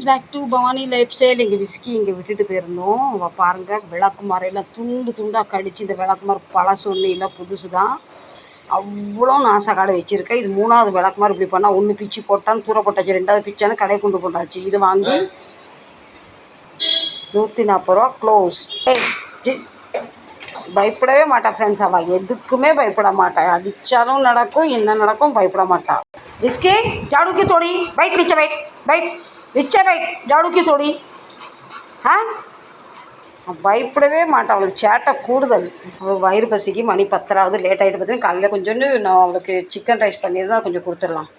friends back to Bhavani lifestyle இங்கே whisky இங்கே விட்டுட்டு போயிருந்தோம் அவள் பாருங்கள் விளக்கு மறையெல்லாம் துண்டு துண்டாக கடிச்சு இந்த விளக்கு மரம் பழசு ஒன்றும் இல்லை புதுசு தான் அவ்வளோ நாசா கடை வச்சுருக்கேன் இது மூணாவது விளக்கு மாதிரி இப்படி பண்ணால் ஒன்று பிச்சு போட்டான்னு தூர போட்டாச்சு ரெண்டாவது பிச்சான்னு கடை கொண்டு போட்டாச்சு இது வாங்கி நூற்றி நாற்பது ரூபா க்ளோஸ் ஏய் ஜி- பயப்படவே மாட்டா ஃப்ரெண்ட்ஸ் அவள் எதுக்குமே பயப்பட மாட்டா அடித்தாலும் நடக்கும் என்ன நடக்கும் பயப்பட மாட்டா इसके झाड़ू की थोड़ी बैठ नीचे बैठ बैठ ரிச்சா பைட் ஜாடுக்கி தோடி. ஆ? பயப்படவே மாட்டேன். அவளுக்கு சேட்டை கூடுதல். வயிறு பசிக்கு மணி பத்தராவது லேட் ஆகிட்டு பார்த்தீங்கன்னா காலையில் கொஞ்சோண்டு நான் அவளுக்கு சிக்கன் ரைஸ் பண்ணியிருந்தால் கொஞ்சம் கொடுத்துடலாம்.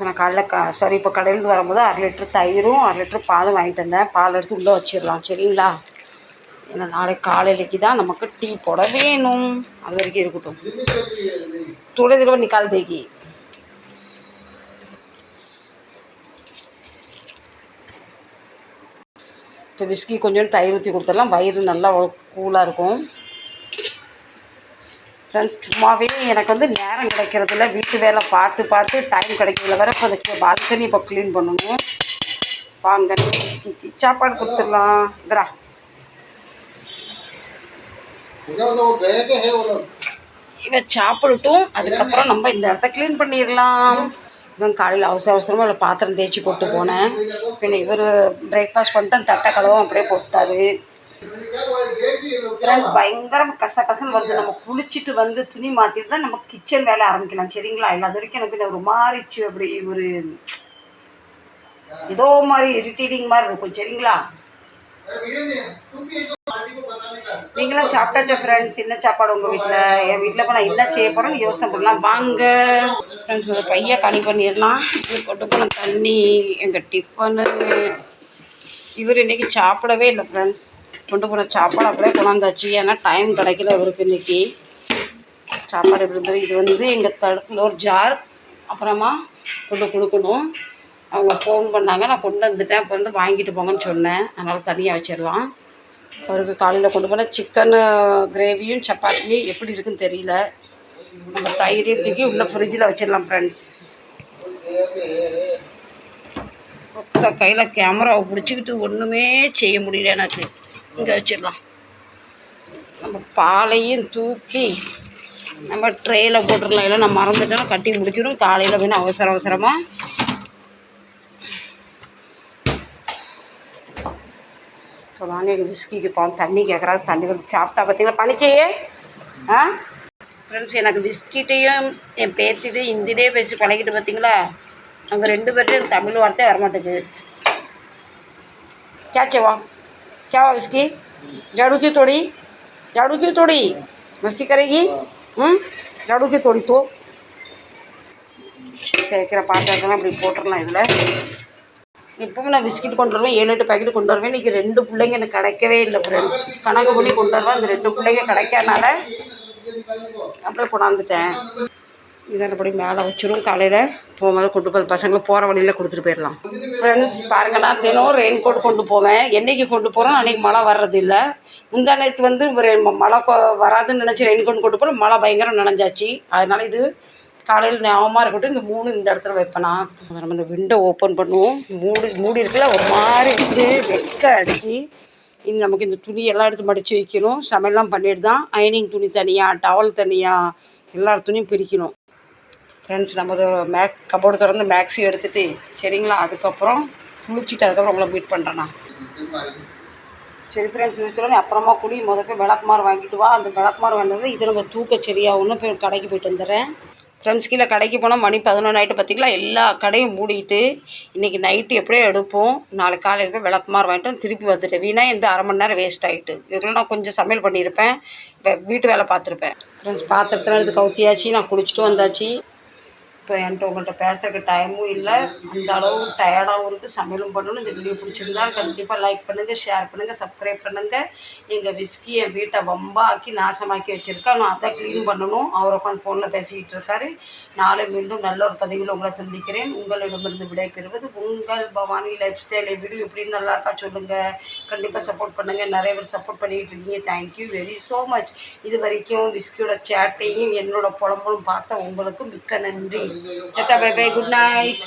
நான் காலைல க சாரி இப்போ கடையிலேருந்து வரும்போது அரை லிட்டர் தயிரும் அரை லிட்டர் பாலும் வாங்கிட்டு வந்தேன். பால் எடுத்து உள்ளே வச்சிடலாம் சரிங்களா? ஏன்னா நாளைக்கு காலையிலக்கு தான் நமக்கு டீ போட வேணும். அது வரைக்கும் இருக்கட்டும். துளை திருவண்ணி கால் தேக்கி இப்போ விஸ்கி கொஞ்சம் தயிர் ஊற்றி கொடுத்துடலாம். வயிறு நல்லா கூலாக இருக்கும். ஃப்ரெண்ட்ஸ் சும்மாவே எனக்கு வந்து நேரம் கிடைக்கிறதில்ல வீட்டு வேலை பார்த்து பார்த்து டைம் கிடைக்கிறதுல வர இப்போ அதுக்கு பால்கனி இப்போ க்ளீன் பண்ணணும். வாங்க சாப்பாடு கொடுத்துடலாம். இதரா இவன் சாப்பிடட்டும். அதுக்கப்புறம் நம்ம இந்த இடத்த க்ளீன் பண்ணிடலாம். இவன் காலையில் அவசர அவசரமாக இவ்வளோ பாத்திரம் தேய்ச்சி போட்டு போனேன். பின்ன இவர் பிரேக்ஃபாஸ்ட் பண்ணிட்டு அந்த தட்டை கதவும் அப்படியே போட்டாரு. ஃப்ரெண்ட்ஸ் பயங்கரம் கச கசன்னு வருது. நம்ம குளிச்சுட்டு வந்து துணி மாற்றிட்டு தான் நம்ம கிச்சன் வேலை ஆரம்பிக்கலாம். சரிங்களா? இல்லை அது வரைக்கும் எனக்கு ஒரு மாறிச்சு அப்படி ஒரு ஏதோ மாதிரி இரிட்டேட்டிங் மாதிரி இருக்கும். சரிங்களா? நீங்களாம் சாப்பிட்டாச்சா ஃப்ரெண்ட்ஸ் என்ன சாப்பாடு உங்கள் வீட்டில் என் வீட்டில் இப்போ நான் என்ன செய்ய போகிறேன்னு யோசனை பண்ணலாம். வாங்க. ஃப்ரெண்ட்ஸ் ஒரு பையன் கனி பண்ணிடலாம். இது கொண்டு போன தண்ணி எங்கள் டிஃபனு இவர் இன்றைக்கி சாப்பிடவே இல்லை ஃப்ரெண்ட்ஸ் கொண்டு போன சாப்பாடு அப்படியே கொண்டாந்தாச்சு. ஏன்னா டைம் கிடைக்கல இவருக்கு இன்றைக்கி சாப்பாடு எப்படி இருந்தது? இது வந்து எங்கள் தடுப்பில் ஒரு ஜார் அப்புறமா கொண்டு கொடுக்கணும். அவங்க ஃபோன் பண்ணாங்க. நான் கொண்டு வந்துட்டேன். அப்போ வந்து வாங்கிட்டு போங்கன்னு சொன்னேன். அதனால் தனியாக வச்சிடலாம். அவருக்கு காலையில் கொண்டு போனால் சிக்கன் கிரேவியும் சப்பாத்தியும் எப்படி இருக்குன்னு தெரியல. நம்ம தயிரையும் தூக்கி உள்ள ஃப்ரிட்ஜில் வச்சிடலாம் ஃப்ரெண்ட்ஸ் மொத்த கையில் கேமராவை பிடிச்சிக்கிட்டு ஒன்றுமே செய்ய முடியல எனக்கு. இங்கே வச்சிடலாம். நம்ம பாலையும் தூக்கி நம்ம ட்ரேயில் போட்டுடலாம். இல்லை நான் மறந்துட்டேன்னா கட்டி முடிச்சிடும் காலையில் வேணும் அவசர அவசரமாக இப்போ வாங்க எங்கள் விஸ்கிக்கு போவோம் தண்ணி கேட்குறாரு தண்ணி வந்து சாப்பிட்டா பார்த்தீங்களா பனிச்சையே ஆ ஃப்ரெண்ட்ஸ் எனக்கு பிஸ்கிட்டையும் என் பேத்திட்டையும் ஹிந்திலே பேசி பழகிட்டு பார்த்தீங்களா அவங்க ரெண்டு பேர்ட்டையும் தமிழ் வார்த்தை வரமாட்டேங்குது क्या चवा क्या हुआ इसकी झाड़ू की तोड़ी झाड़ू की तोड़ी मस्ती करेगी हम्म झाड़ू की तोड़ी तो சேர்க்கிற பாத்திரத்தெல்லாம் இப்படி போட்டுடலாம் இதில் எப்பவும் நான் பிஸ்கட் கொண்டு வருவேன் ஏழு எட்டு பாக்கெட் கொண்டு வருவேன். இன்றைக்கி ரெண்டு பிள்ளைங்க எனக்கு கிடைக்கவே இல்லை ஃப்ரெண்ட்ஸ் கணக்கு பண்ணி கொண்டு வருவேன் அந்த ரெண்டு பிள்ளைங்க கிடைக்காதனால அப்படியே கொண்டாந்துட்டேன். இதில் அப்படி மேலே வச்சிரும் காலையில் போகும்போது கொண்டு போய் பசங்களுக்கு போகிற வழியில் கொடுத்துட்டு போயிடலாம். ஃப்ரெண்ட்ஸ் பாருங்கள் நான் தினம் ரெயின் கோட் கொண்டு போவேன். என்றைக்கு கொண்டு போகிறோம் அன்றைக்கி மழை வர்றது இல்லை. முந்தா நேற்று வந்து ரெ ம- மழை கொ- வராதுன்னு நினச்சி ரெயின் கோட் கொண்டு போகிறோம் மழை பயங்கரம் நனைஞ்சாச்சு. அதனால் இது காலையில் ஞாபகமாக இருக்கட்டும். இந்த மூணு இந்த இடத்துல வைப்பேனா. நம்ம இந்த விண்டோ ஓப்பன் பண்ணுவோம். மூடி மூடி இருக்குல்ல ஒரு மாதிரி வந்து வெக்க அடிக்கி இது நமக்கு இந்த துணியெல்லாம் எடுத்து மடித்து வைக்கணும். சமையல்லாம் பண்ணிட்டு தான் அயனிங் துணி தனியாக டவல் தனியாக எல்லா துணியும் பிரிக்கணும். ஃப்ரெண்ட்ஸ் நம்ம மேக் கபோர்டு திறந்து மேக்ஸி எடுத்துகிட்டு சரிங்களா? அதுக்கப்புறம் குளிச்சுட்டு அதுக்கப்புறம் உங்களை மீட் பண்ணுறேண்ணா சரி ஃப்ரெண்ட்ஸ் விற்றுலன்னு அப்புறமா குடி முத போய் விளக்குமாறு வாங்கிட்டு வா. அந்த விளக்குமாறு வந்தது இது நம்ம தூக்க சரியாகும்னு போய் கடைக்கு போயிட்டு வந்துடுறேன். ஃப்ரெண்ட்ஸ் கீழே கடைக்கு போனால் மணி பதினொன்று ஆகிட்டு பார்த்தீங்களா எல்லா கடையும் மூடிட்டு இன்றைக்கி நைட்டு எப்படியோ எடுப்போம். நாளைக்கு காலையில் போய் விளக்குமாறு வாங்கிட்டு திருப்பி வந்துட்டேன். வீணா இந்த அரை மணி நேரம் வேஸ்ட் ஆகிட்டு இதில் நான் கொஞ்சம் சமையல் பண்ணியிருப்பேன். இப்போ வீட்டு வேலை பார்த்துருப்பேன். ஃப்ரெண்ட்ஸ் பாத்திரத்தில் எடுத்து கவுத்தியாச்சு. நான் குளிச்சுட்டு வந்தாச்சு. இப்போ என்கிட்ட உங்கள்கிட்ட பேசுறதுக்கு டைமும் இல்லை. அந்த அளவு டயர்டாகவும் இருக்குது சமையலும் பண்ணணும். இந்த வீடியோ பிடிச்சிருந்தா கண்டிப்பாக லைக் பண்ணுங்கள் ஷேர் பண்ணுங்கள் சப்ஸ்கிரைப் பண்ணுங்கள் எங்கள் விஸ்கி என் வீட்டை வம்பாக்கி நாசமாக்கி வச்சுருக்கேன் நான் அதை க்ளீன் பண்ணணும். அவர் உட்காந்து ஃபோனில் பேசிக்கிட்டு இருக்காரு. நாளை மீண்டும் நல்ல ஒரு பதிவில் உங்களை சந்திக்கிறேன். உங்களிடமிருந்து விடைபெறுவது உங்கள் பவானி லைஃப் ஸ்டைல் வீடியோ எப்படின்னு நல்லா இருக்கா சொல்லுங்கள் கண்டிப்பாக சப்போர்ட் பண்ணுங்கள் நிறைய பேர் சப்போர்ட் பண்ணிகிட்டு இருக்கீங்க. தேங்க்யூ வெரி ஸோ மச் இது வரைக்கும் விஸ்கியோட சேட்டையும் என்னோட புலம்பலும் பார்த்த உங்களுக்கும் மிக்க நன்றி. Get baby. Good night.